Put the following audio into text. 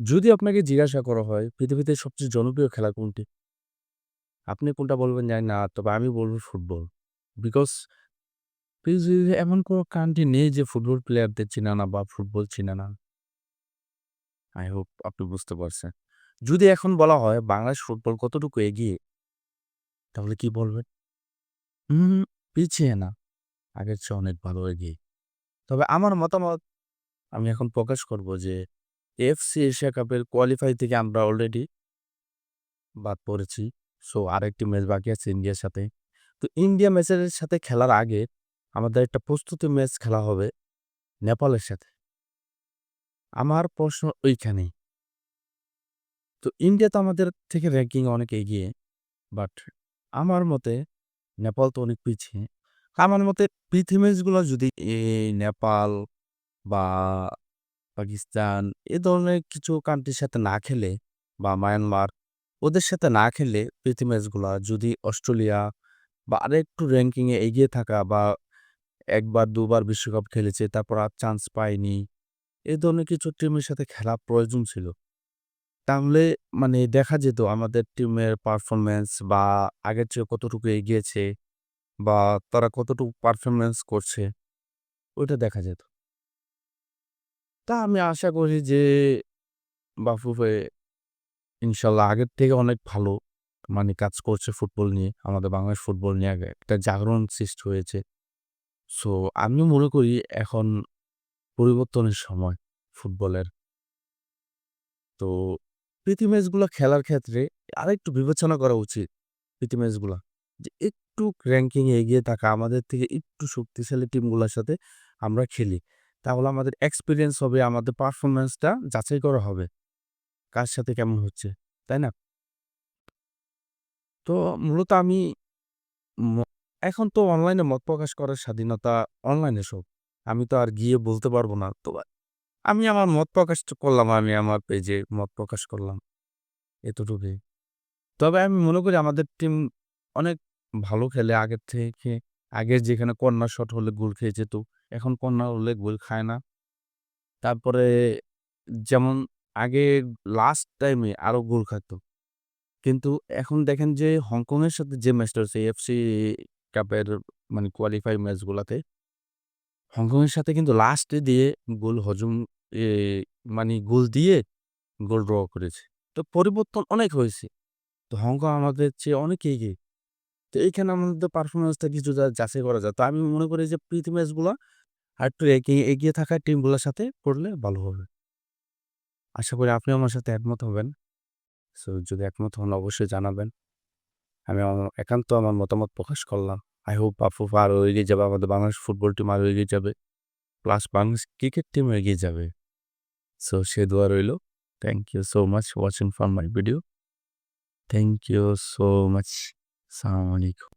যদি আপনাকে জিজ্ঞাসা করা হয় পৃথিবীতে সবচেয়ে জনপ্রিয় খেলা কোনটি? আপনি কোনটা বলবেন জানি না। তবে আমি বলব ফুটবল। বিকজ পৃথিবীতে এমন কোনো কান্ট্রি নেই যে ফুটবল প্লেয়ারদের চিনে না বা ফুটবল চিনে না। আই হোপ আপনি বুঝতে পারছেন। যদি এখন বলা হয় বাংলাদেশ ফুটবল কতটুকু এগিয়ে? তাহলে কি বলবেন? হুম, পিছিয়ে না। আগের চেয়ে অনেক ভালো এগিয়ে। তবে আমার মতামত আমি এখন প্রকাশ করব যে এএফসি এশিয়া কাপের কোয়ালিফাই থেকে আমরা অলরেডি বাদ পড়েছি। সো আরেকটি ম্যাচ বাকি আছে ইন্ডিয়ার সাথে। তো ইন্ডিয়া ম্যাচের সাথে খেলার আগে আমাদের একটা প্রস্তুতি ম্যাচ খেলা হবে নেপালের সাথে। আমার প্রশ্ন ওইখানেই। তো ইন্ডিয়া তো আমাদের থেকে র্যাঙ্কিং অনেক এগিয়ে। বাট আমার মতে নেপাল তো অনেক পিছিয়ে। আমার মতে প্রীতি ম্যাচগুলো যদি নেপাল বা পাকিস্তান এ ধরনের কিছু কান্ট্রির সাথে না খেলে বা মায়ানমার ওদের সাথে না খেলে প্রীতি ম্যাচগুলো যদি অস্ট্রেলিয়া বা আরেকটু র‍্যাংকিং এ এগিয়ে থাকা বা একবার, দুবার বিশ্বকাপ খেলেছে তারপর আর চান্স পায়নি। এ ধরনের কিছু টিমের সাথে খেলা প্রয়োজন ছিল। তাহলে মানে দেখা যেত আমাদের টিমের পারফরমেন্স বা আগের চেয়ে কতটুকু এগিয়েছে বা তারা কতটুকু পারফরম্যান্স করছে, ওইটা দেখা যেত। তা আমি আশা করি যে বাফুফে ইনশাল্লাহ আগের থেকে অনেক ভালো মানে কাজ করছে ফুটবল নিয়ে। আমাদের বাংলাদেশ ফুটবল নিয়ে আগে একটা জাগরণ সৃষ্টি হয়েছে। সো আমিও মনে করি এখন পরিবর্তনের সময় ফুটবলের। তো প্রীতি ম্যাচগুলা খেলার ক্ষেত্রে আরেকটু বিবেচনা করা উচিত প্রীতি ম্যাচগুলা। যে একটু র‍্যাংকিং এ এগিয়ে থাকা, আমাদের থেকে একটু শক্তিশালী টিমগুলোর সাথে আমরা খেলি। তাহলে আমাদের এক্সপিরিয়েন্স হবে, আমাদের পারফরমেন্সটা যাচাই করা হবে। কার সাথে কেমন হচ্ছে, তাই না? তো মূলত আমি এখন তো অনলাইনে মত প্রকাশ করার স্বাধীনতা অনলাইনে সব। আমি তো আর গিয়ে বলতে পারব না। তো আমি আমার মত প্রকাশ করলাম আমি আমার পেজে মত প্রকাশ করলাম। এতটুকুই। তবে আমি মনে করি আমাদের টিম অনেক ভালো খেলে আগের থেকে। আগে যেখানে কর্নার শট হলে গোল খেয়ে যেত। এখন কর্নার হলে গোল খায় না। তারপরে যেমন আগে লাস্ট টাইমে আরও গোল খাইত। কিন্তু এখন দেখেন যে হংকংয়ের সাথে যে ম্যাচটা হচ্ছে এএফসি কাপের মানে কোয়ালিফাই ম্যাচগুলোতে হংকংয়ের সাথে কিন্তু লাস্টে দিয়ে গোল হজম মানে গোল দিয়ে গোল ড্র করেছে। তো পরিবর্তন অনেক হয়েছে। তো হংকং আমাদের চেয়ে অনেক এগিয়ে। তো এইখানে আমাদের পারফরম্যান্সটা কিছুটা যাচাই করা যায়। তো আমি মনে করি যে প্রীতি ম্যাচগুলা আরেকটু এগিয়ে এগিয়ে থাকা টিমগুলোর সাথে পড়লে ভালো হবে। আশা করি আপনি আমার সাথে একমত হবেন। সো যদি একমত হন অবশ্যই জানাবেন। আমি আমার একান্ত আমার মতামত প্রকাশ করলাম। আই হোপ বাফুফে আরও এগিয়ে যাবে। আমাদের বাংলাদেশ ফুটবল টিম আরও এগিয়ে যাবে। প্লাস বাংলাদেশ ক্রিকেট টিম এগিয়ে যাবে। সো সে দোয়া রইল। Thank you so much watching for my video. Thank you so much. আসসালামু আলাইকুম।